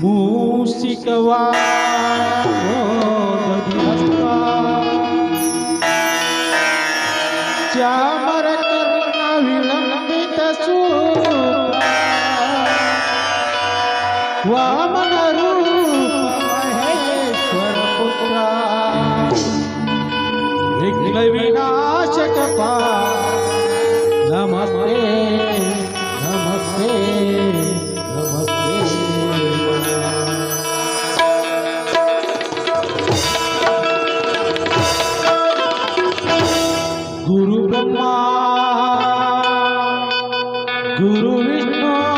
मूषिकवा चामर करुणा विलंबित वामन रूप महेश्वर पुत्रा विघ्न গুরু বিষ্ণু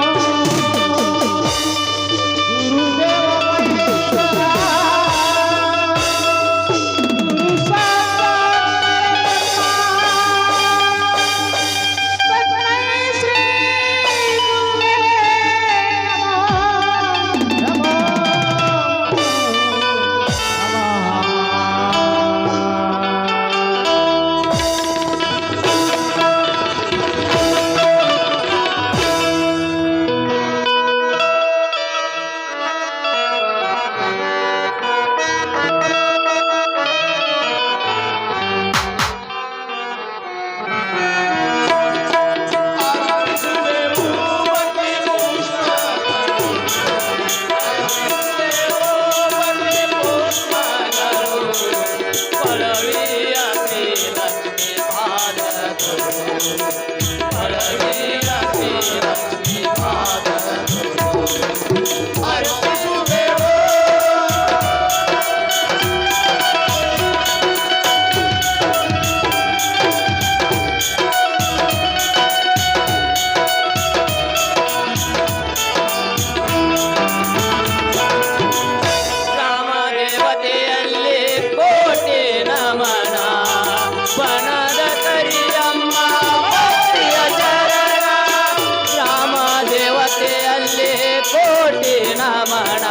ಕೋಟಿ ನಮಣ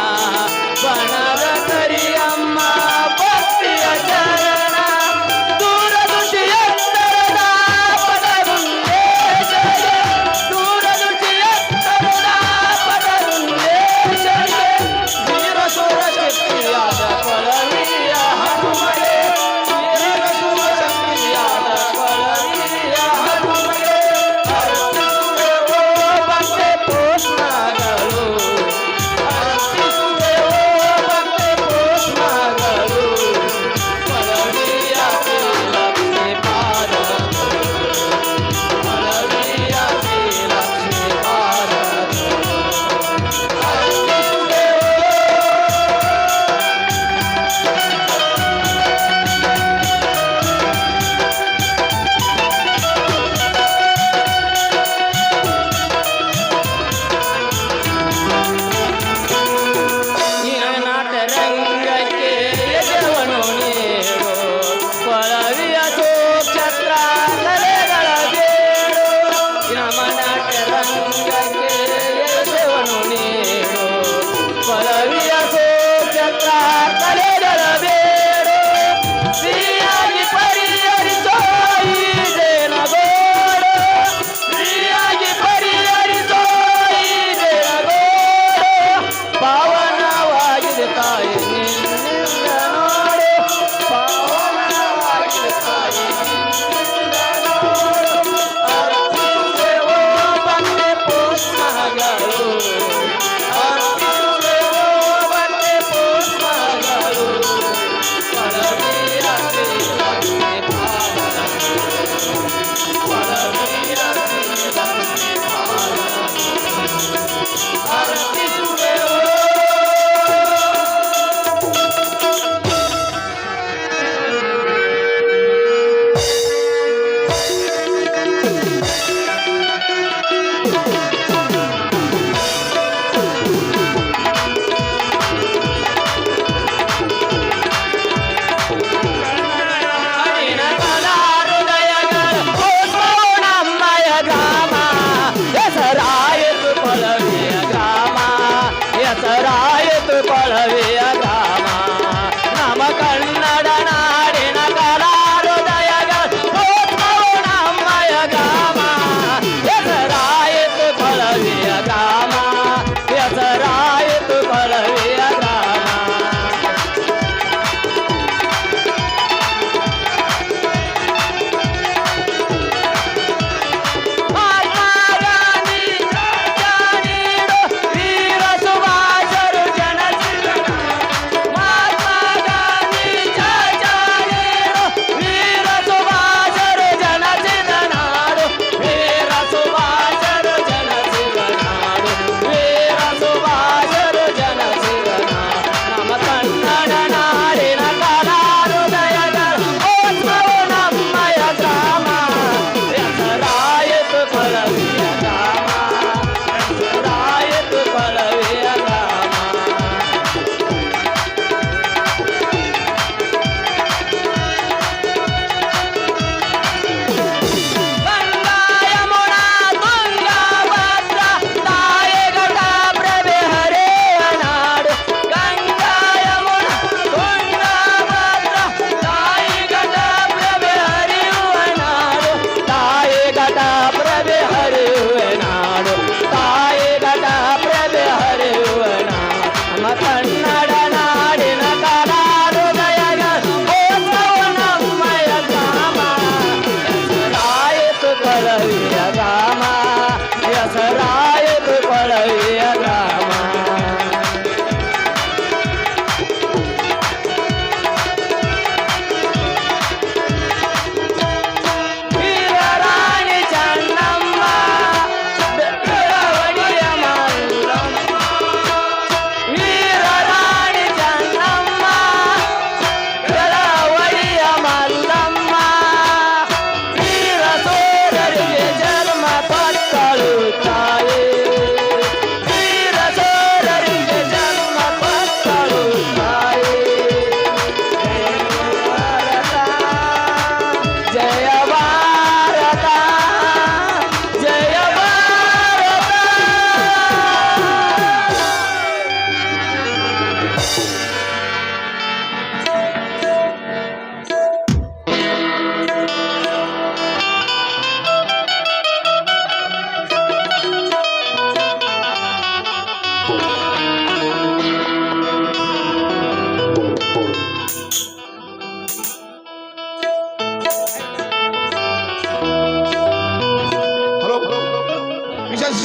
ಬಣ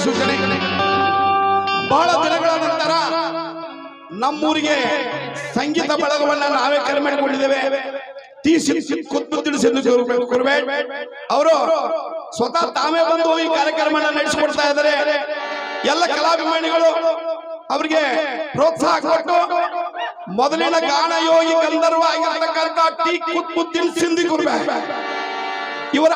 ಸೂಚನೆ ಬಹಳ ದಿನಗಳ ನಂತರ ನಮ್ಮೂರಿಗೆ ಸಂಗೀತ ಬಳಗವನ್ನ ನಾವೇ ಕರೆ ಮಾಡಿಕೊಂಡಿದ್ದೇವೆ. ಅವರು ಸ್ವತಃ ತಾವೇ ಬಂದು ಈ ಕಾರ್ಯಕ್ರಮ ನಡೆಸಿಕೊಡ್ತಾ ಇದ್ದಾರೆ. ಎಲ್ಲ ಕಲಾಭಿಮಾನಿಗಳು ಅವರಿಗೆ ಪ್ರೋತ್ಸಾಹ ಕೊಟ್ಟು ಮೊದಲಿನ ಗಾನ ಯೋಗಿ ಗಂಧರ್ವ ಆಗಿರ್ತಕ್ಕಂಥ ಟಿ ಕುತ್ಬುದ್ದೀನ್ ಸಿಂಧಿ ಗುರುಬೆ ಇವರ